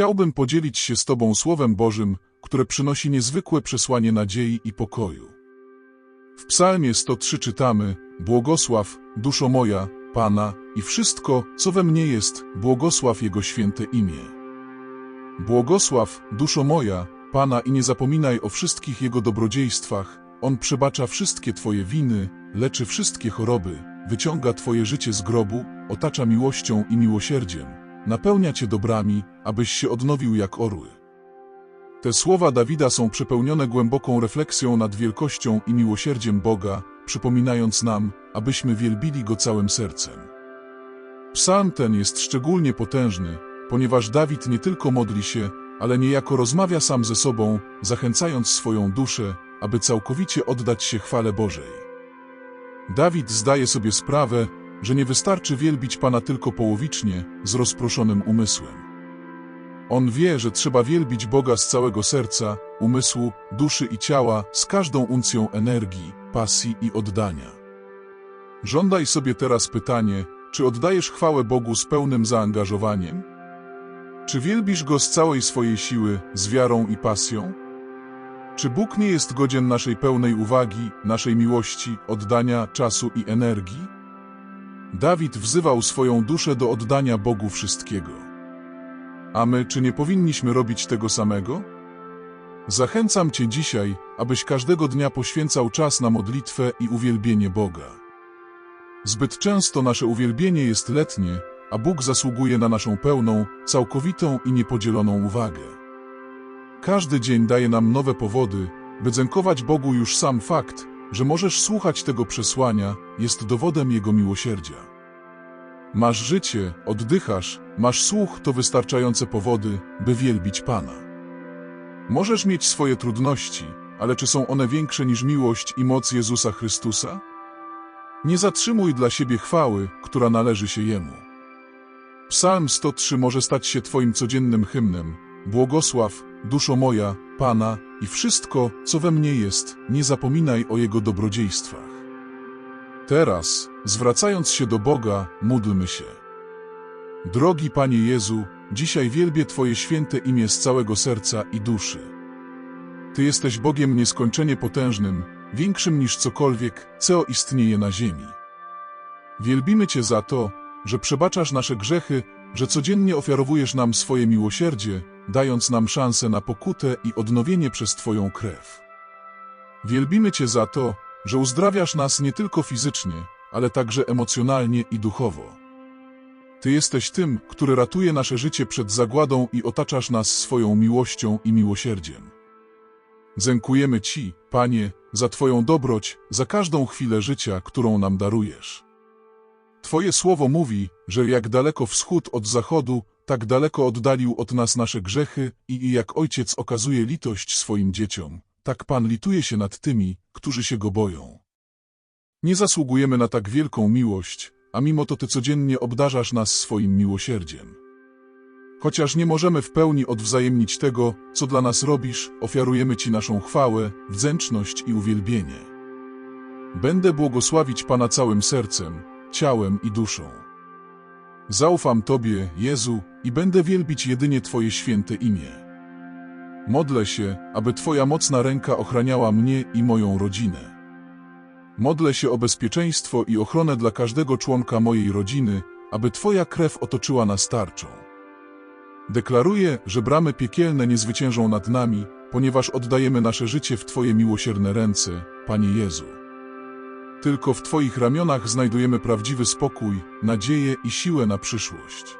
Chciałbym podzielić się z Tobą Słowem Bożym, które przynosi niezwykłe przesłanie nadziei i pokoju. W Psalmie 103 czytamy: Błogosław, duszo moja, Pana, i wszystko, co we mnie jest, błogosław Jego święte imię. Błogosław, duszo moja, Pana, i nie zapominaj o wszystkich Jego dobrodziejstwach. On przebacza wszystkie Twoje winy, leczy wszystkie choroby, wyciąga Twoje życie z grobu, otacza miłością i miłosierdziem, napełnia Cię dobrami, abyś się odnowił jak orły. Te słowa Dawida są przepełnione głęboką refleksją nad wielkością i miłosierdziem Boga, przypominając nam, abyśmy wielbili Go całym sercem. Psalm ten jest szczególnie potężny, ponieważ Dawid nie tylko modli się, ale niejako rozmawia sam ze sobą, zachęcając swoją duszę, aby całkowicie oddać się chwale Bożej. Dawid zdaje sobie sprawę, że nie wystarczy wielbić Pana tylko połowicznie, z rozproszonym umysłem. On wie, że trzeba wielbić Boga z całego serca, umysłu, duszy i ciała, z każdą uncją energii, pasji i oddania. Żądaj sobie teraz pytanie, czy oddajesz chwałę Bogu z pełnym zaangażowaniem? Czy wielbisz Go z całej swojej siły, z wiarą i pasją? Czy Bóg nie jest godzien naszej pełnej uwagi, naszej miłości, oddania, czasu i energii? Dawid wzywał swoją duszę do oddania Bogu wszystkiego. A my, czy nie powinniśmy robić tego samego? Zachęcam Cię dzisiaj, abyś każdego dnia poświęcał czas na modlitwę i uwielbienie Boga. Zbyt często nasze uwielbienie jest letnie, a Bóg zasługuje na naszą pełną, całkowitą i niepodzieloną uwagę. Każdy dzień daje nam nowe powody, by dziękować Bogu już sam fakt, że możesz słuchać tego przesłania, jest dowodem Jego miłosierdzia. Masz życie, oddychasz, masz słuch, to wystarczające powody, by wielbić Pana. Możesz mieć swoje trudności, ale czy są one większe niż miłość i moc Jezusa Chrystusa? Nie zatrzymuj dla siebie chwały, która należy się Jemu. Psalm 103 może stać się Twoim codziennym hymnem. Błogosław, duszo moja, Pana i wszystko, co we mnie jest, nie zapominaj o Jego dobrodziejstwach. Teraz, zwracając się do Boga, módlmy się. Drogi Panie Jezu, dzisiaj wielbię Twoje święte imię z całego serca i duszy. Ty jesteś Bogiem nieskończenie potężnym, większym niż cokolwiek, co istnieje na ziemi. Wielbimy Cię za to, że przebaczasz nasze grzechy, że codziennie ofiarowujesz nam swoje miłosierdzie, dając nam szansę na pokutę i odnowienie przez Twoją krew. Wielbimy Cię za to, że uzdrawiasz nas nie tylko fizycznie, ale także emocjonalnie i duchowo. Ty jesteś tym, który ratuje nasze życie przed zagładą i otaczasz nas swoją miłością i miłosierdziem. Dziękujemy Ci, Panie, za Twoją dobroć, za każdą chwilę życia, którą nam darujesz. Twoje słowo mówi, że jak daleko wschód od zachodu, tak daleko oddalił od nas nasze grzechy i jak Ojciec okazuje litość swoim dzieciom, tak Pan lituje się nad tymi, którzy się Go boją. Nie zasługujemy na tak wielką miłość, a mimo to Ty codziennie obdarzasz nas swoim miłosierdziem. Chociaż nie możemy w pełni odwzajemnić tego, co dla nas robisz, ofiarujemy Ci naszą chwałę, wdzięczność i uwielbienie. Będę błogosławić Pana całym sercem, ciałem i duszą. Zaufam Tobie, Jezu, i będę wielbić jedynie Twoje święte imię. Modlę się, aby Twoja mocna ręka ochraniała mnie i moją rodzinę. Modlę się o bezpieczeństwo i ochronę dla każdego członka mojej rodziny, aby Twoja krew otoczyła nas tarczą. Deklaruję, że bramy piekielne nie zwyciężą nad nami, ponieważ oddajemy nasze życie w Twoje miłosierne ręce, Panie Jezu. Tylko w Twoich ramionach znajdujemy prawdziwy spokój, nadzieję i siłę na przyszłość.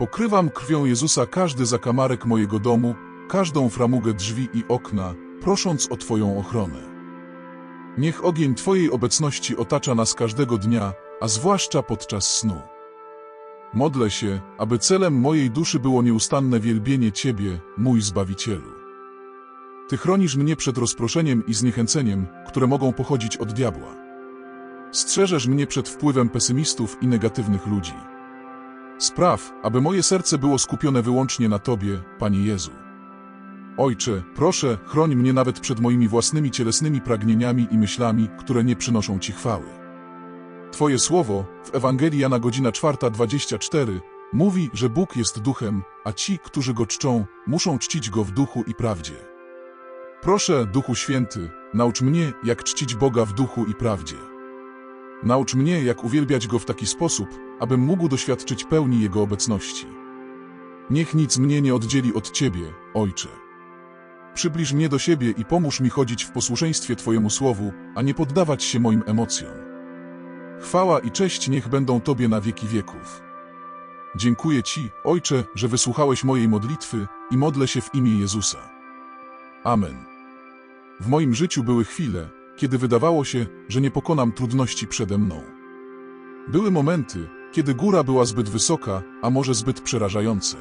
Pokrywam krwią Jezusa każdy zakamarek mojego domu, każdą framugę drzwi i okna, prosząc o Twoją ochronę. Niech ogień Twojej obecności otacza nas każdego dnia, a zwłaszcza podczas snu. Modlę się, aby celem mojej duszy było nieustanne wielbienie Ciebie, mój Zbawicielu. Ty chronisz mnie przed rozproszeniem i zniechęceniem, które mogą pochodzić od diabła. Strzeżesz mnie przed wpływem pesymistów i negatywnych ludzi. Spraw, aby moje serce było skupione wyłącznie na Tobie, Panie Jezu. Ojcze, proszę, chroń mnie nawet przed moimi własnymi cielesnymi pragnieniami i myślami, które nie przynoszą Ci chwały. Twoje słowo, w Ewangelii Jana godzina 4.24, Mówi, że Bóg jest duchem, a ci, którzy go czczą, muszą czcić go w duchu i prawdzie. Proszę, Duchu Święty, naucz mnie, jak czcić Boga w duchu i prawdzie. Naucz mnie, jak uwielbiać go w taki sposób, abym mógł doświadczyć pełni jego obecności. Niech nic mnie nie oddzieli od Ciebie, Ojcze. Przybliż mnie do siebie i pomóż mi chodzić w posłuszeństwie Twojemu słowu, a nie poddawać się moim emocjom. Chwała i cześć niech będą Tobie na wieki wieków. Dziękuję Ci, Ojcze, że wysłuchałeś mojej modlitwy i modlę się w imię Jezusa. Amen. W moim życiu były chwile, kiedy wydawało się, że nie pokonam trudności przede mną. Były momenty, kiedy góra była zbyt wysoka, a może zbyt przerażające.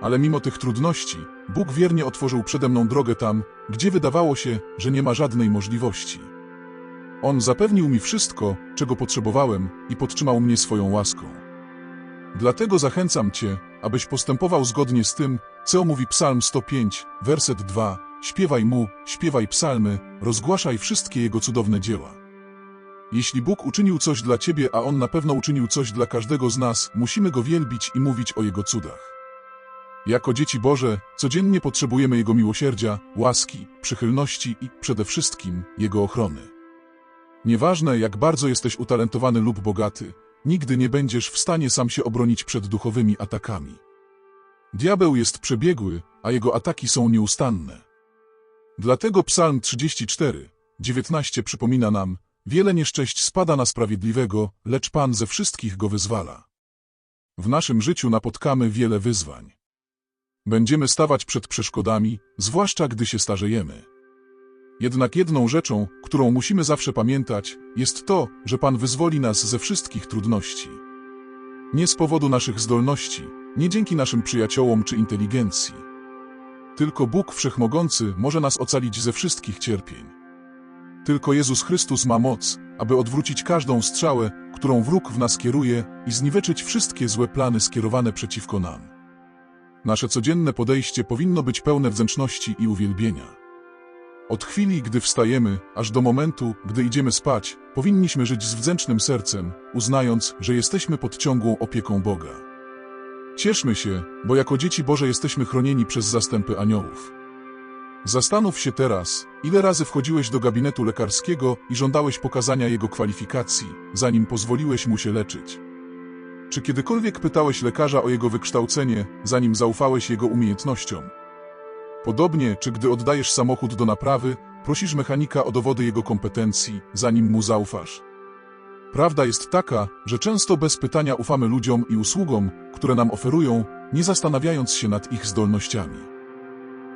Ale mimo tych trudności, Bóg wiernie otworzył przede mną drogę tam, gdzie wydawało się, że nie ma żadnej możliwości. On zapewnił mi wszystko, czego potrzebowałem i podtrzymał mnie swoją łaską. Dlatego zachęcam Cię, abyś postępował zgodnie z tym, co mówi Psalm 105, werset 2. Śpiewaj Mu, śpiewaj psalmy, rozgłaszaj wszystkie Jego cudowne dzieła. Jeśli Bóg uczynił coś dla Ciebie, a On na pewno uczynił coś dla każdego z nas, musimy Go wielbić i mówić o Jego cudach. Jako dzieci Boże, codziennie potrzebujemy Jego miłosierdzia, łaski, przychylności i, przede wszystkim, Jego ochrony. Nieważne, jak bardzo jesteś utalentowany lub bogaty, nigdy nie będziesz w stanie sam się obronić przed duchowymi atakami. Diabeł jest przebiegły, a jego ataki są nieustanne. Dlatego Psalm 34, 19 przypomina nam, wiele nieszczęść spada na sprawiedliwego, lecz Pan ze wszystkich go wyzwala. W naszym życiu napotkamy wiele wyzwań. Będziemy stawać przed przeszkodami, zwłaszcza gdy się starzejemy. Jednak jedną rzeczą, którą musimy zawsze pamiętać, jest to, że Pan wyzwoli nas ze wszystkich trudności. Nie z powodu naszych zdolności, nie dzięki naszym przyjaciołom czy inteligencji. Tylko Bóg Wszechmogący może nas ocalić ze wszystkich cierpień. Tylko Jezus Chrystus ma moc, aby odwrócić każdą strzałę, którą wróg w nas kieruje i zniweczyć wszystkie złe plany skierowane przeciwko nam. Nasze codzienne podejście powinno być pełne wdzięczności i uwielbienia. Od chwili, gdy wstajemy, aż do momentu, gdy idziemy spać, powinniśmy żyć z wdzięcznym sercem, uznając, że jesteśmy pod ciągłą opieką Boga. Cieszmy się, bo jako dzieci Boże jesteśmy chronieni przez zastępy aniołów. Zastanów się teraz, ile razy wchodziłeś do gabinetu lekarskiego i żądałeś pokazania jego kwalifikacji, zanim pozwoliłeś mu się leczyć. Czy kiedykolwiek pytałeś lekarza o jego wykształcenie, zanim zaufałeś jego umiejętnościom? Podobnie, czy gdy oddajesz samochód do naprawy, prosisz mechanika o dowody jego kompetencji, zanim mu zaufasz? Prawda jest taka, że często bez pytania ufamy ludziom i usługom, które nam oferują, nie zastanawiając się nad ich zdolnościami.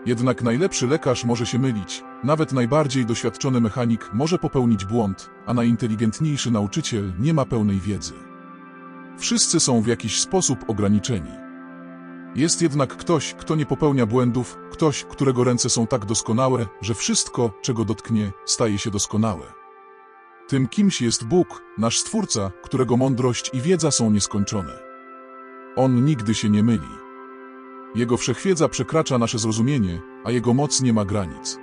Jednak najlepszy lekarz może się mylić, nawet najbardziej doświadczony mechanik może popełnić błąd, a najinteligentniejszy nauczyciel nie ma pełnej wiedzy. Wszyscy są w jakiś sposób ograniczeni. Jest jednak ktoś, kto nie popełnia błędów, ktoś, którego ręce są tak doskonałe, że wszystko, czego dotknie, staje się doskonałe. Tym kimś jest Bóg, nasz Stwórca, którego mądrość i wiedza są nieskończone. On nigdy się nie myli. Jego wszechwiedza przekracza nasze zrozumienie, a jego moc nie ma granic.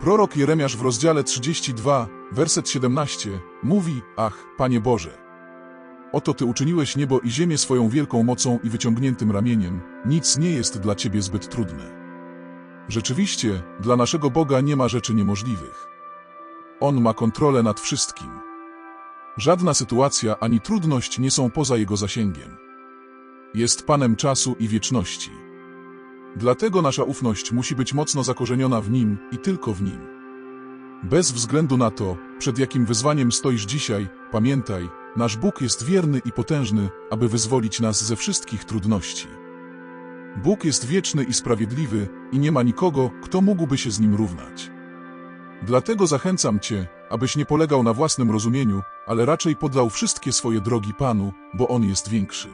Prorok Jeremiasz w rozdziale 32, werset 17, mówi, ach, Panie Boże, Oto Ty uczyniłeś niebo i ziemię swoją wielką mocą i wyciągniętym ramieniem, nic nie jest dla Ciebie zbyt trudne. Rzeczywiście, dla naszego Boga nie ma rzeczy niemożliwych. On ma kontrolę nad wszystkim. Żadna sytuacja ani trudność nie są poza Jego zasięgiem. Jest Panem czasu i wieczności. Dlatego nasza ufność musi być mocno zakorzeniona w Nim i tylko w Nim. Bez względu na to, przed jakim wyzwaniem stoisz dzisiaj, pamiętaj, nasz Bóg jest wierny i potężny, aby wyzwolić nas ze wszystkich trudności. Bóg jest wieczny i sprawiedliwy i nie ma nikogo, kto mógłby się z Nim równać. Dlatego zachęcam Cię, abyś nie polegał na własnym rozumieniu, ale raczej poddał wszystkie swoje drogi Panu, bo On jest większy.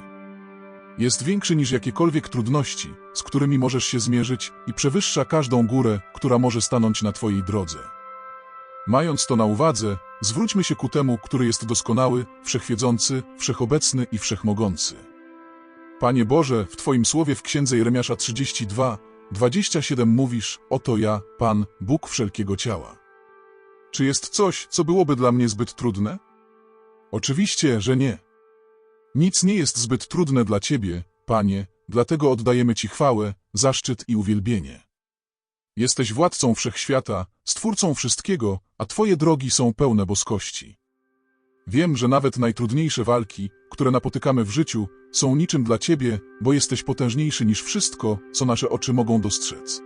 Jest większy niż jakiekolwiek trudności, z którymi możesz się zmierzyć i przewyższa każdą górę, która może stanąć na Twojej drodze. Mając to na uwadze, zwróćmy się ku temu, który jest doskonały, wszechwiedzący, wszechobecny i wszechmogący. Panie Boże, w Twoim słowie w Księdze Jeremiasza 32, 27 mówisz, oto ja, Pan, Bóg wszelkiego ciała. Czy jest coś, co byłoby dla mnie zbyt trudne? Oczywiście, że nie. Nic nie jest zbyt trudne dla Ciebie, Panie, dlatego oddajemy Ci chwałę, zaszczyt i uwielbienie. Jesteś władcą wszechświata, stwórcą wszystkiego, a Twoje drogi są pełne boskości. Wiem, że nawet najtrudniejsze walki, które napotykamy w życiu, są niczym dla Ciebie, bo jesteś potężniejszy niż wszystko, co nasze oczy mogą dostrzec.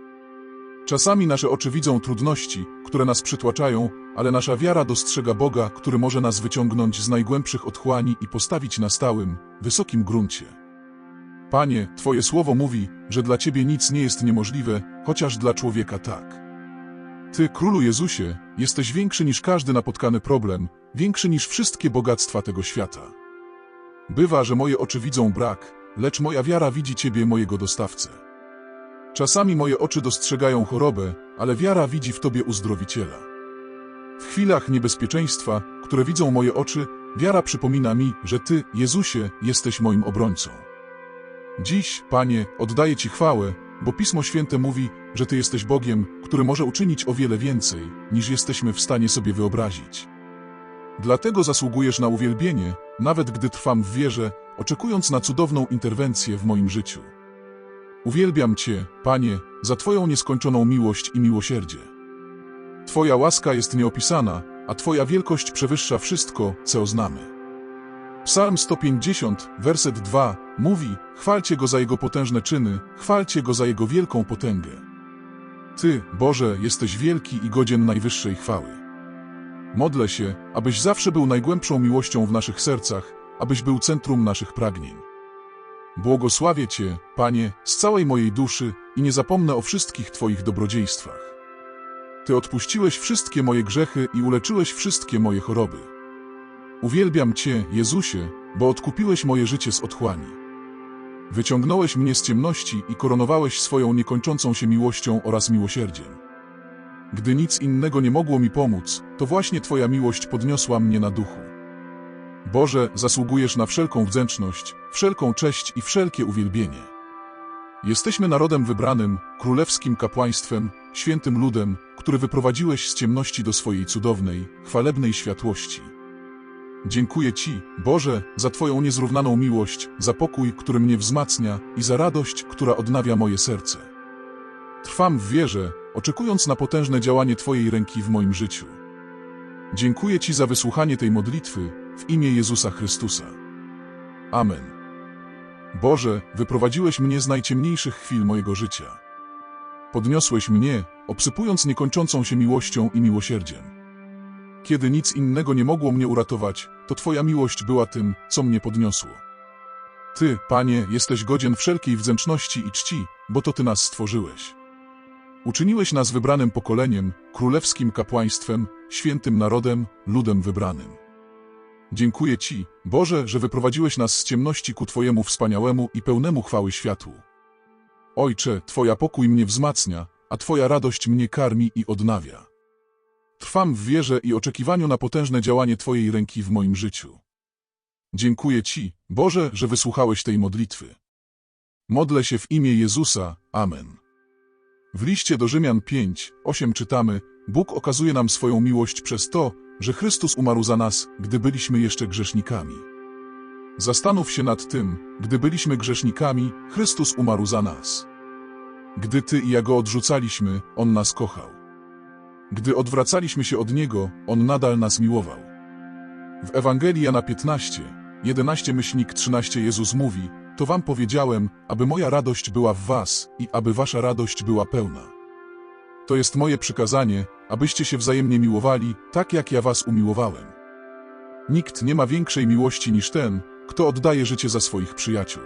Czasami nasze oczy widzą trudności, które nas przytłaczają, ale nasza wiara dostrzega Boga, który może nas wyciągnąć z najgłębszych otchłani i postawić na stałym, wysokim gruncie. Panie, Twoje słowo mówi, że dla Ciebie nic nie jest niemożliwe, chociaż dla człowieka tak. Ty, Królu Jezusie, jesteś większy niż każdy napotkany problem, większy niż wszystkie bogactwa tego świata. Bywa, że moje oczy widzą brak, lecz moja wiara widzi Ciebie, mojego dostawcę. Czasami moje oczy dostrzegają chorobę, ale wiara widzi w Tobie uzdrowiciela. W chwilach niebezpieczeństwa, które widzą moje oczy, wiara przypomina mi, że Ty, Jezusie, jesteś moim obrońcą. Dziś, Panie, oddaję Ci chwałę, bo Pismo Święte mówi, że Ty jesteś Bogiem, który może uczynić o wiele więcej, niż jesteśmy w stanie sobie wyobrazić. Dlatego zasługujesz na uwielbienie, nawet gdy trwam w wierze, oczekując na cudowną interwencję w moim życiu. Uwielbiam Cię, Panie, za Twoją nieskończoną miłość i miłosierdzie. Twoja łaska jest nieopisana, a Twoja wielkość przewyższa wszystko, co znamy. Psalm 150, werset 2 mówi: Chwalcie go za jego potężne czyny, chwalcie go za jego wielką potęgę. Ty, Boże, jesteś wielki i godzien najwyższej chwały. Modlę się, abyś zawsze był najgłębszą miłością w naszych sercach, abyś był centrum naszych pragnień. Błogosławię Cię, Panie, z całej mojej duszy i nie zapomnę o wszystkich Twoich dobrodziejstwach. Ty odpuściłeś wszystkie moje grzechy i uleczyłeś wszystkie moje choroby. Uwielbiam Cię, Jezusie, bo odkupiłeś moje życie z otchłani. Wyciągnąłeś mnie z ciemności i koronowałeś swoją niekończącą się miłością oraz miłosierdziem. Gdy nic innego nie mogło mi pomóc, to właśnie Twoja miłość podniosła mnie na duchu. Boże, zasługujesz na wszelką wdzięczność, wszelką cześć i wszelkie uwielbienie. Jesteśmy narodem wybranym, królewskim kapłaństwem, świętym ludem, który wyprowadziłeś z ciemności do swojej cudownej, chwalebnej światłości. Dziękuję Ci, Boże, za Twoją niezrównaną miłość, za pokój, który mnie wzmacnia i za radość, która odnawia moje serce. Trwam w wierze, oczekując na potężne działanie Twojej ręki w moim życiu. Dziękuję Ci za wysłuchanie tej modlitwy w imię Jezusa Chrystusa. Amen. Boże, wyprowadziłeś mnie z najciemniejszych chwil mojego życia. Podniosłeś mnie, obsypując niekończącą się miłością i miłosierdziem. Kiedy nic innego nie mogło mnie uratować, to Twoja miłość była tym, co mnie podniosło. Ty, Panie, jesteś godzien wszelkiej wdzięczności i czci, bo to Ty nas stworzyłeś. Uczyniłeś nas wybranym pokoleniem, królewskim kapłaństwem, świętym narodem, ludem wybranym. Dziękuję Ci, Boże, że wyprowadziłeś nas z ciemności ku Twojemu wspaniałemu i pełnemu chwały światłu. Ojcze, Twoja pokój mnie wzmacnia, a Twoja radość mnie karmi i odnawia. Trwam w wierze i oczekiwaniu na potężne działanie Twojej ręki w moim życiu. Dziękuję Ci, Boże, że wysłuchałeś tej modlitwy. Modlę się w imię Jezusa. Amen. W liście do Rzymian 5, 8 czytamy, Bóg okazuje nam swoją miłość przez to, że Chrystus umarł za nas, gdy byliśmy jeszcze grzesznikami. Zastanów się nad tym, gdy byliśmy grzesznikami, Chrystus umarł za nas. Gdy Ty i ja Go odrzucaliśmy, On nas kochał. Gdy odwracaliśmy się od Niego, On nadal nas miłował. W Ewangelii Jana 15, 11 myślnik 13 Jezus mówi, to wam powiedziałem, aby moja radość była w was i aby wasza radość była pełna. To jest moje przykazanie, abyście się wzajemnie miłowali, tak jak ja was umiłowałem. Nikt nie ma większej miłości niż ten, kto oddaje życie za swoich przyjaciół.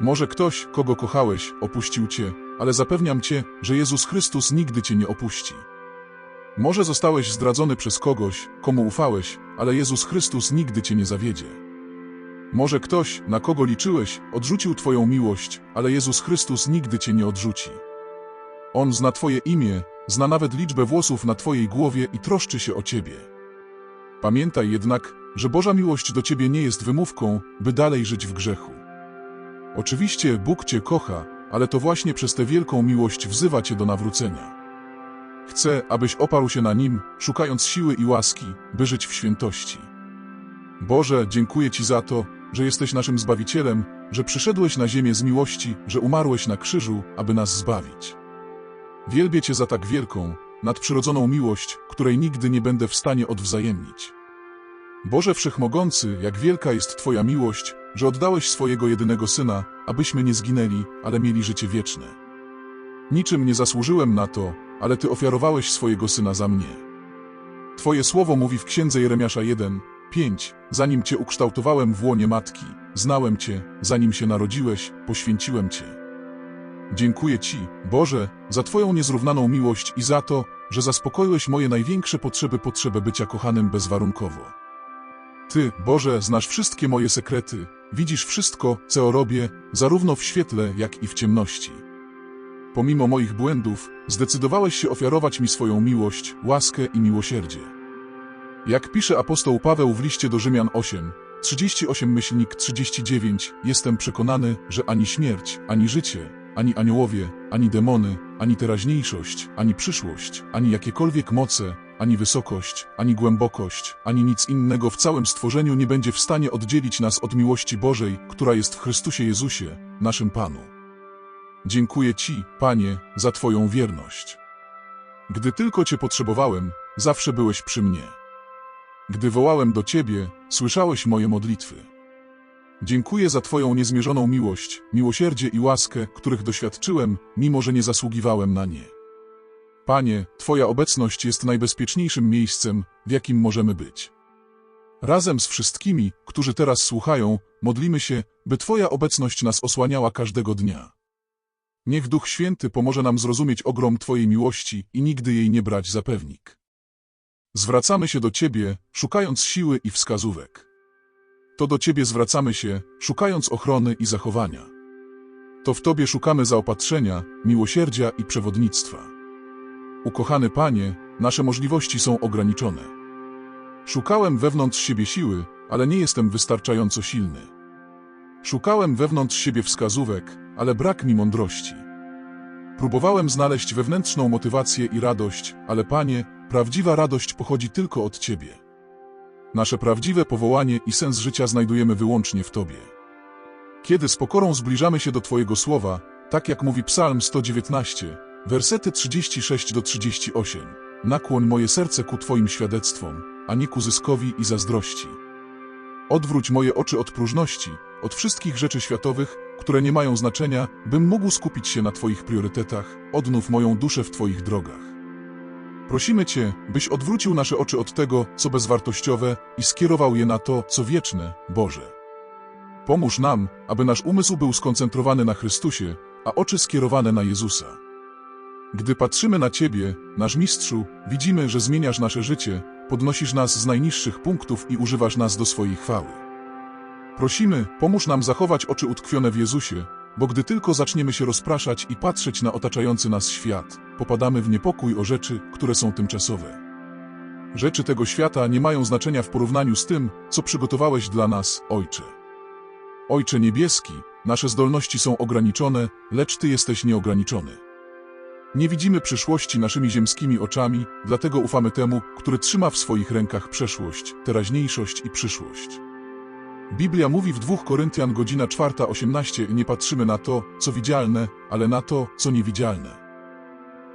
Może ktoś, kogo kochałeś, opuścił cię, ale zapewniam cię, że Jezus Chrystus nigdy cię nie opuści. Może zostałeś zdradzony przez kogoś, komu ufałeś, ale Jezus Chrystus nigdy cię nie zawiedzie. Może ktoś, na kogo liczyłeś, odrzucił Twoją miłość, ale Jezus Chrystus nigdy Cię nie odrzuci. On zna Twoje imię, zna nawet liczbę włosów na Twojej głowie i troszczy się o Ciebie. Pamiętaj jednak, że Boża miłość do Ciebie nie jest wymówką, by dalej żyć w grzechu. Oczywiście Bóg Cię kocha, ale to właśnie przez tę wielką miłość wzywa Cię do nawrócenia. Chce, abyś oparł się na Nim, szukając siły i łaski, by żyć w świętości. Boże, dziękuję Ci za to, że jesteś naszym Zbawicielem, że przyszedłeś na ziemię z miłości, że umarłeś na krzyżu, aby nas zbawić. Wielbię Cię za tak wielką, nadprzyrodzoną miłość, której nigdy nie będę w stanie odwzajemnić. Boże Wszechmogący, jak wielka jest Twoja miłość, że oddałeś swojego jedynego Syna, abyśmy nie zginęli, ale mieli życie wieczne. Niczym nie zasłużyłem na to, ale Ty ofiarowałeś swojego Syna za mnie. Twoje słowo mówi w Księdze Jeremiasza 1, 5. Zanim Cię ukształtowałem w łonie matki, znałem Cię, zanim się narodziłeś, poświęciłem Cię. Dziękuję Ci, Boże, za Twoją niezrównaną miłość i za to, że zaspokoiłeś moje największe potrzeby, potrzebę bycia kochanym bezwarunkowo. Ty, Boże, znasz wszystkie moje sekrety, widzisz wszystko, co robię, zarówno w świetle, jak i w ciemności. Pomimo moich błędów, zdecydowałeś się ofiarować mi swoją miłość, łaskę i miłosierdzie. Jak pisze apostoł Paweł w liście do Rzymian 8, 38 myślnik 39, jestem przekonany, że ani śmierć, ani życie, ani aniołowie, ani demony, ani teraźniejszość, ani przyszłość, ani jakiekolwiek moce, ani wysokość, ani głębokość, ani nic innego w całym stworzeniu nie będzie w stanie oddzielić nas od miłości Bożej, która jest w Chrystusie Jezusie, naszym Panu. Dziękuję Ci, Panie, za Twoją wierność. Gdy tylko Cię potrzebowałem, zawsze byłeś przy mnie. Gdy wołałem do Ciebie, słyszałeś moje modlitwy. Dziękuję za Twoją niezmierzoną miłość, miłosierdzie i łaskę, których doświadczyłem, mimo że nie zasługiwałem na nie. Panie, Twoja obecność jest najbezpieczniejszym miejscem, w jakim możemy być. Razem z wszystkimi, którzy teraz słuchają, modlimy się, by Twoja obecność nas osłaniała każdego dnia. Niech Duch Święty pomoże nam zrozumieć ogrom Twojej miłości i nigdy jej nie brać za pewnik. Zwracamy się do Ciebie, szukając siły i wskazówek. To do Ciebie zwracamy się, szukając ochrony i zachowania. To w Tobie szukamy zaopatrzenia, miłosierdzia i przewodnictwa. Ukochany Panie, nasze możliwości są ograniczone. Szukałem wewnątrz siebie siły, ale nie jestem wystarczająco silny. Szukałem wewnątrz siebie wskazówek, ale brak mi mądrości. Próbowałem znaleźć wewnętrzną motywację i radość, ale Panie, prawdziwa radość pochodzi tylko od Ciebie. Nasze prawdziwe powołanie i sens życia znajdujemy wyłącznie w Tobie. Kiedy z pokorą zbliżamy się do Twojego słowa, tak jak mówi Psalm 119, wersety 36 do 38, nakłoń moje serce ku Twoim świadectwom, a nie ku zyskowi i zazdrości. Odwróć moje oczy od próżności, od wszystkich rzeczy światowych, które nie mają znaczenia, bym mógł skupić się na Twoich priorytetach, odnów moją duszę w Twoich drogach. Prosimy Cię, byś odwrócił nasze oczy od tego, co bezwartościowe i skierował je na to, co wieczne, Boże. Pomóż nam, aby nasz umysł był skoncentrowany na Chrystusie, a oczy skierowane na Jezusa. Gdy patrzymy na Ciebie, nasz Mistrzu, widzimy, że zmieniasz nasze życie, podnosisz nas z najniższych punktów i używasz nas do swojej chwały. Prosimy, pomóż nam zachować oczy utkwione w Jezusie, bo gdy tylko zaczniemy się rozpraszać i patrzeć na otaczający nas świat, popadamy w niepokój o rzeczy, które są tymczasowe. Rzeczy tego świata nie mają znaczenia w porównaniu z tym, co przygotowałeś dla nas, Ojcze. Ojcze Niebieski, nasze zdolności są ograniczone, lecz Ty jesteś nieograniczony. Nie widzimy przyszłości naszymi ziemskimi oczami, dlatego ufamy temu, który trzyma w swoich rękach przeszłość, teraźniejszość i przyszłość. Biblia mówi w 2 Koryntian godzina 4.18 nie patrzymy na to, co widzialne, ale na to, co niewidzialne.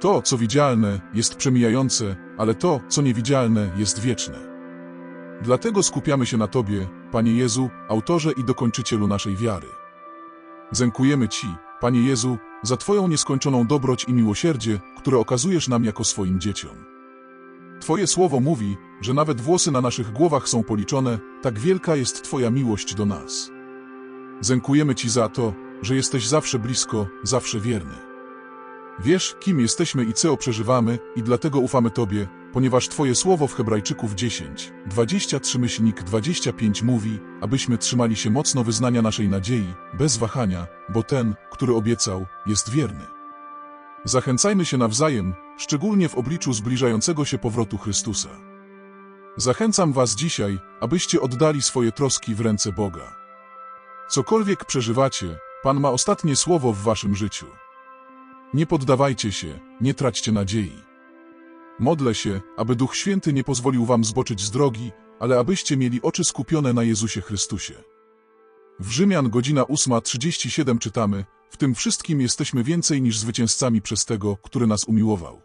To, co widzialne, jest przemijające, ale to, co niewidzialne, jest wieczne. Dlatego skupiamy się na Tobie, Panie Jezu, autorze i dokończycielu naszej wiary. Dziękujemy Ci, Panie Jezu, za Twoją nieskończoną dobroć i miłosierdzie, które okazujesz nam jako swoim dzieciom. Twoje słowo mówi, że nawet włosy na naszych głowach są policzone, tak wielka jest Twoja miłość do nas. Dziękujemy Ci za to, że jesteś zawsze blisko, zawsze wierny. Wiesz, kim jesteśmy i co przeżywamy, i dlatego ufamy Tobie, ponieważ Twoje słowo w Hebrajczyków 10, 23 myślnik 25 mówi, abyśmy trzymali się mocno wyznania naszej nadziei, bez wahania, bo ten, który obiecał, jest wierny. Zachęcajmy się nawzajem, szczególnie w obliczu zbliżającego się powrotu Chrystusa. Zachęcam Was dzisiaj, abyście oddali swoje troski w ręce Boga. Cokolwiek przeżywacie, Pan ma ostatnie słowo w Waszym życiu. Nie poddawajcie się, nie traćcie nadziei. Modlę się, aby Duch Święty nie pozwolił Wam zboczyć z drogi, ale abyście mieli oczy skupione na Jezusie Chrystusie. W Rzymian godzina 8.37 czytamy, w tym wszystkim jesteśmy więcej niż zwycięzcami przez tego, który nas umiłował.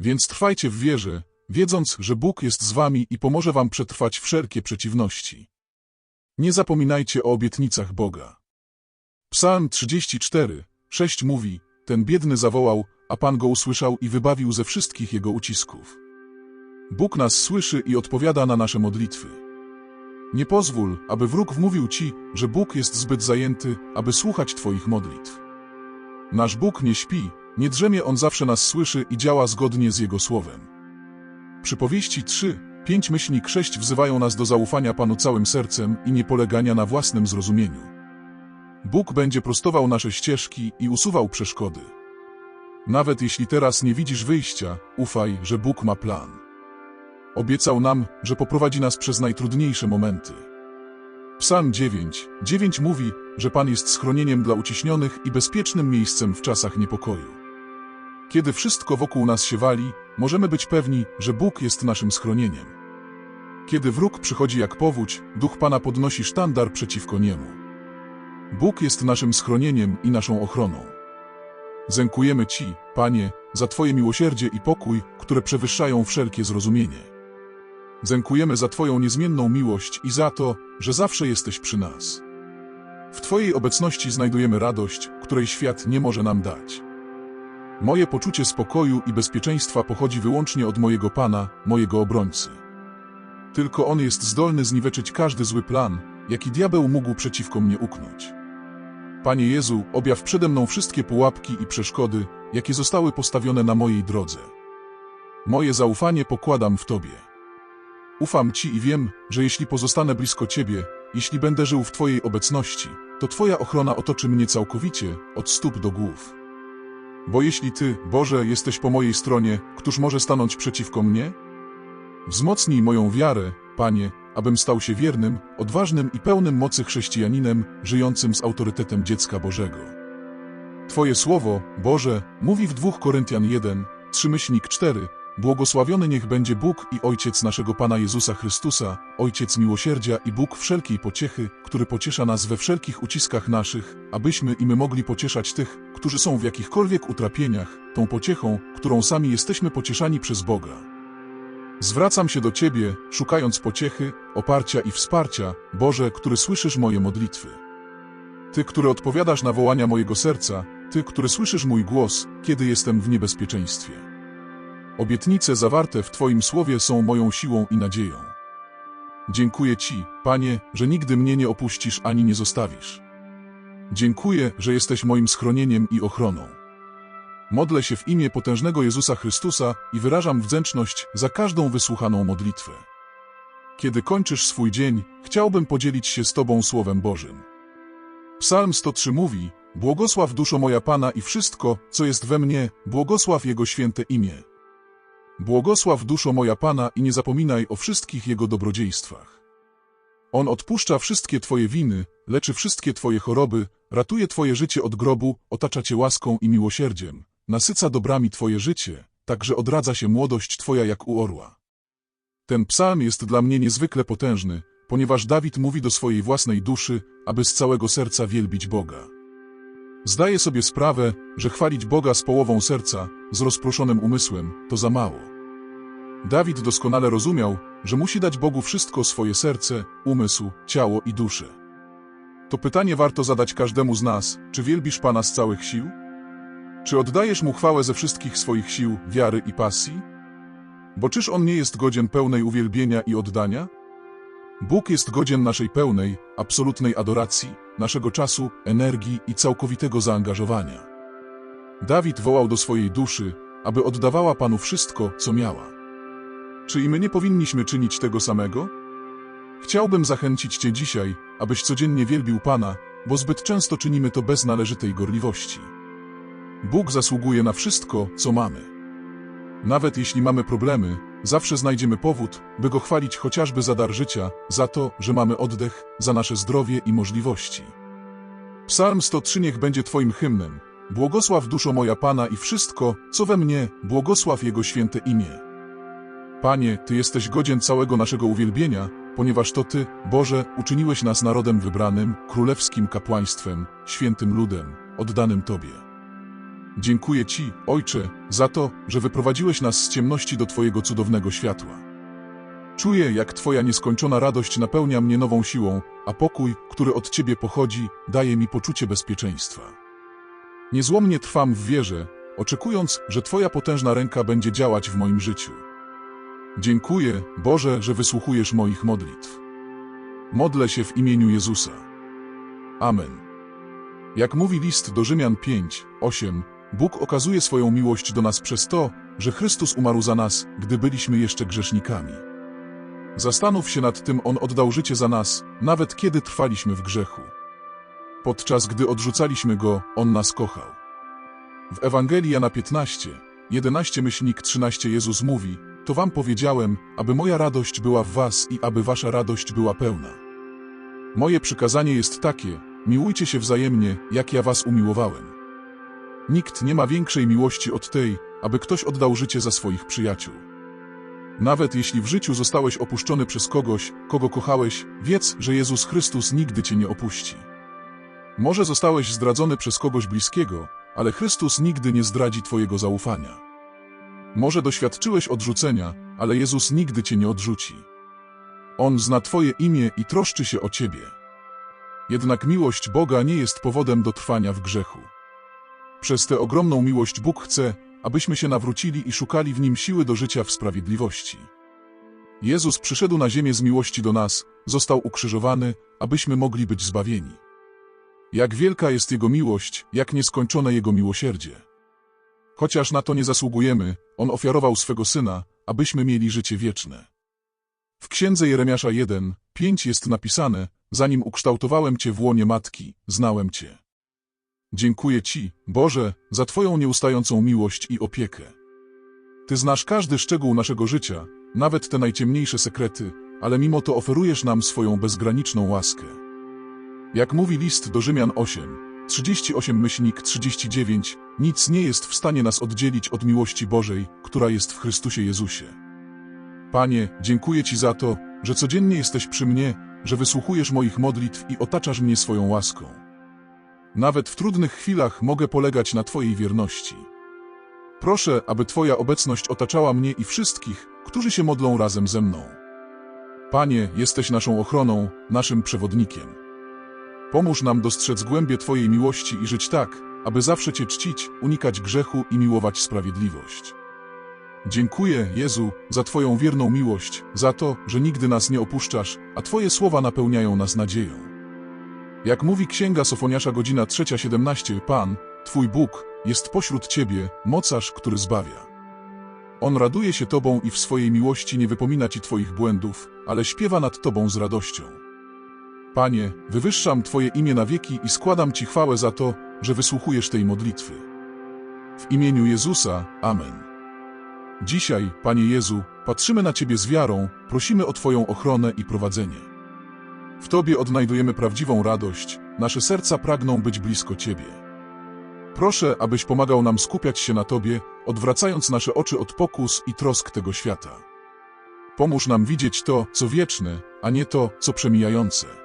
Więc trwajcie w wierze, wiedząc, że Bóg jest z wami i pomoże wam przetrwać wszelkie przeciwności. Nie zapominajcie o obietnicach Boga. Psalm 34, 6 mówi, ten biedny zawołał, a Pan go usłyszał i wybawił ze wszystkich jego ucisków. Bóg nas słyszy i odpowiada na nasze modlitwy. Nie pozwól, aby wróg wmówił ci, że Bóg jest zbyt zajęty, aby słuchać Twoich modlitw. Nasz Bóg nie śpi, nie drzemie On zawsze nas słyszy i działa zgodnie z Jego słowem. Przypowieści 3, 5 myślnik 6 wzywają nas do zaufania Panu całym sercem i nie polegania na własnym zrozumieniu. Bóg będzie prostował nasze ścieżki i usuwał przeszkody. Nawet jeśli teraz nie widzisz wyjścia, ufaj, że Bóg ma plan. Obiecał nam, że poprowadzi nas przez najtrudniejsze momenty. Psalm 9, 9 mówi, że Pan jest schronieniem dla uciśnionych i bezpiecznym miejscem w czasach niepokoju. Kiedy wszystko wokół nas się wali, możemy być pewni, że Bóg jest naszym schronieniem. Kiedy wróg przychodzi jak powódź, Duch Pana podnosi sztandar przeciwko niemu. Bóg jest naszym schronieniem i naszą ochroną. Zękujemy Ci, Panie, za Twoje miłosierdzie i pokój, które przewyższają wszelkie zrozumienie. Zękujemy za Twoją niezmienną miłość i za to, że zawsze jesteś przy nas. W Twojej obecności znajdujemy radość, której świat nie może nam dać. Moje poczucie spokoju i bezpieczeństwa pochodzi wyłącznie od mojego Pana, mojego obrońcy. Tylko On jest zdolny zniweczyć każdy zły plan, jaki diabeł mógł przeciwko mnie uknąć. Panie Jezu, objaw przede mną wszystkie pułapki i przeszkody, jakie zostały postawione na mojej drodze. Moje zaufanie pokładam w Tobie. Ufam Ci i wiem, że jeśli pozostanę blisko Ciebie, jeśli będę żył w Twojej obecności, to Twoja ochrona otoczy mnie całkowicie, od stóp do głów. Bo jeśli Ty, Boże, jesteś po mojej stronie, któż może stanąć przeciwko mnie? Wzmocnij moją wiarę, Panie, abym stał się wiernym, odważnym i pełnym mocy chrześcijaninem, żyjącym z autorytetem dziecka Bożego. Twoje słowo, Boże, mówi w 2 Koryntian 1, 3 myślnik 4, Błogosławiony niech będzie Bóg i Ojciec naszego Pana Jezusa Chrystusa, Ojciec miłosierdzia i Bóg wszelkiej pociechy, który pociesza nas we wszelkich uciskach naszych, abyśmy i my mogli pocieszać tych, którzy są w jakichkolwiek utrapieniach, tą pociechą, którą sami jesteśmy pocieszani przez Boga. Zwracam się do Ciebie, szukając pociechy, oparcia i wsparcia, Boże, który słyszysz moje modlitwy. Ty, który odpowiadasz na wołania mojego serca, Ty, który słyszysz mój głos, kiedy jestem w niebezpieczeństwie. Obietnice zawarte w Twoim słowie są moją siłą i nadzieją. Dziękuję Ci, Panie, że nigdy mnie nie opuścisz ani nie zostawisz. Dziękuję, że jesteś moim schronieniem i ochroną. Modlę się w imię potężnego Jezusa Chrystusa i wyrażam wdzięczność za każdą wysłuchaną modlitwę. Kiedy kończysz swój dzień, chciałbym podzielić się z Tobą Słowem Bożym. Psalm 103 mówi, Błogosław duszo moja Pana i wszystko, co jest we mnie, błogosław Jego święte imię. Błogosław duszo moja Pana i nie zapominaj o wszystkich Jego dobrodziejstwach. On odpuszcza wszystkie Twoje winy, leczy wszystkie Twoje choroby, ratuje Twoje życie od grobu, otacza Cię łaską i miłosierdziem, nasyca dobrami Twoje życie, tak że odradza się młodość Twoja jak u orła. Ten psalm jest dla mnie niezwykle potężny, ponieważ Dawid mówi do swojej własnej duszy, aby z całego serca wielbić Boga. Zdaję sobie sprawę, że chwalić Boga z połową serca, z rozproszonym umysłem, to za mało. Dawid doskonale rozumiał, że musi dać Bogu wszystko swoje serce, umysł, ciało i duszę. To pytanie warto zadać każdemu z nas, czy wielbisz Pana z całych sił? Czy oddajesz Mu chwałę ze wszystkich swoich sił, wiary i pasji? Bo czyż On nie jest godzien pełnej uwielbienia i oddania? Bóg jest godzien naszej pełnej, absolutnej adoracji, naszego czasu, energii i całkowitego zaangażowania. Dawid wołał do swojej duszy, aby oddawała Panu wszystko, co miała. Czy i my nie powinniśmy czynić tego samego? Chciałbym zachęcić Cię dzisiaj, abyś codziennie wielbił Pana, bo zbyt często czynimy to bez należytej gorliwości. Bóg zasługuje na wszystko, co mamy. Nawet jeśli mamy problemy, zawsze znajdziemy powód, by Go chwalić chociażby za dar życia, za to, że mamy oddech, za nasze zdrowie i możliwości. Psalm 103 niech będzie Twoim hymnem. Błogosław duszo moja Pana i wszystko, co we mnie, błogosław Jego święte imię. Panie, Ty jesteś godzien całego naszego uwielbienia, ponieważ to Ty, Boże, uczyniłeś nas narodem wybranym, królewskim kapłaństwem, świętym ludem, oddanym Tobie. Dziękuję Ci, Ojcze, za to, że wyprowadziłeś nas z ciemności do Twojego cudownego światła. Czuję, jak Twoja nieskończona radość napełnia mnie nową siłą, a pokój, który od Ciebie pochodzi, daje mi poczucie bezpieczeństwa. Niezłomnie trwam w wierze, oczekując, że Twoja potężna ręka będzie działać w moim życiu. Dziękuję, Boże, że wysłuchujesz moich modlitw. Modlę się w imieniu Jezusa. Amen. Jak mówi list do Rzymian 5, 8, Bóg okazuje swoją miłość do nas przez to, że Chrystus umarł za nas, gdy byliśmy jeszcze grzesznikami. Zastanów się nad tym, On oddał życie za nas, nawet kiedy trwaliśmy w grzechu. Podczas gdy odrzucaliśmy Go, On nas kochał. W Ewangelii Jana 15, 11 myślnik 13 Jezus mówi, to wam powiedziałem, aby moja radość była w was i aby wasza radość była pełna. Moje przykazanie jest takie, miłujcie się wzajemnie, jak ja was umiłowałem. Nikt nie ma większej miłości od tej, aby ktoś oddał życie za swoich przyjaciół. Nawet jeśli w życiu zostałeś opuszczony przez kogoś, kogo kochałeś, wiedz, że Jezus Chrystus nigdy cię nie opuści. Może zostałeś zdradzony przez kogoś bliskiego, ale Chrystus nigdy nie zdradzi twojego zaufania. Może doświadczyłeś odrzucenia, ale Jezus nigdy cię nie odrzuci. On zna twoje imię i troszczy się o ciebie. Jednak miłość Boga nie jest powodem do trwania w grzechu. Przez tę ogromną miłość Bóg chce, abyśmy się nawrócili i szukali w Nim siły do życia w sprawiedliwości. Jezus przyszedł na ziemię z miłości do nas, został ukrzyżowany, abyśmy mogli być zbawieni. Jak wielka jest Jego miłość, jak nieskończone Jego miłosierdzie. Chociaż na to nie zasługujemy, On ofiarował swego Syna, abyśmy mieli życie wieczne. W księdze Jeremiasza 1, 5 jest napisane, zanim ukształtowałem Cię w łonie matki, znałem Cię. Dziękuję Ci, Boże, za Twoją nieustającą miłość i opiekę. Ty znasz każdy szczegół naszego życia, nawet te najciemniejsze sekrety, ale mimo to oferujesz nam swoją bezgraniczną łaskę. Jak mówi list do Rzymian 8, 38 myślnik 39, nic nie jest w stanie nas oddzielić od miłości Bożej, która jest w Chrystusie Jezusie. Panie, dziękuję Ci za to, że codziennie jesteś przy mnie, że wysłuchujesz moich modlitw i otaczasz mnie swoją łaską. Nawet w trudnych chwilach mogę polegać na Twojej wierności. Proszę, aby Twoja obecność otaczała mnie i wszystkich, którzy się modlą razem ze mną. Panie, jesteś naszą ochroną, naszym przewodnikiem. Pomóż nam dostrzec głębie Twojej miłości i żyć tak, aby zawsze Cię czcić, unikać grzechu i miłować sprawiedliwość. Dziękuję, Jezu, za Twoją wierną miłość, za to, że nigdy nas nie opuszczasz, a Twoje słowa napełniają nas nadzieją. Jak mówi Księga Sofoniasza godzina 3.17, Pan, Twój Bóg, jest pośród Ciebie, mocarz, który zbawia. On raduje się Tobą i w swojej miłości nie wypomina Ci Twoich błędów, ale śpiewa nad Tobą z radością. Panie, wywyższam Twoje imię na wieki i składam Ci chwałę za to, że wysłuchujesz tej modlitwy. W imieniu Jezusa, Amen. Dzisiaj, Panie Jezu, patrzymy na Ciebie z wiarą, prosimy o Twoją ochronę i prowadzenie. W Tobie odnajdujemy prawdziwą radość, nasze serca pragną być blisko Ciebie. Proszę, abyś pomagał nam skupiać się na Tobie, odwracając nasze oczy od pokus i trosk tego świata. Pomóż nam widzieć to, co wieczne, a nie to, co przemijające.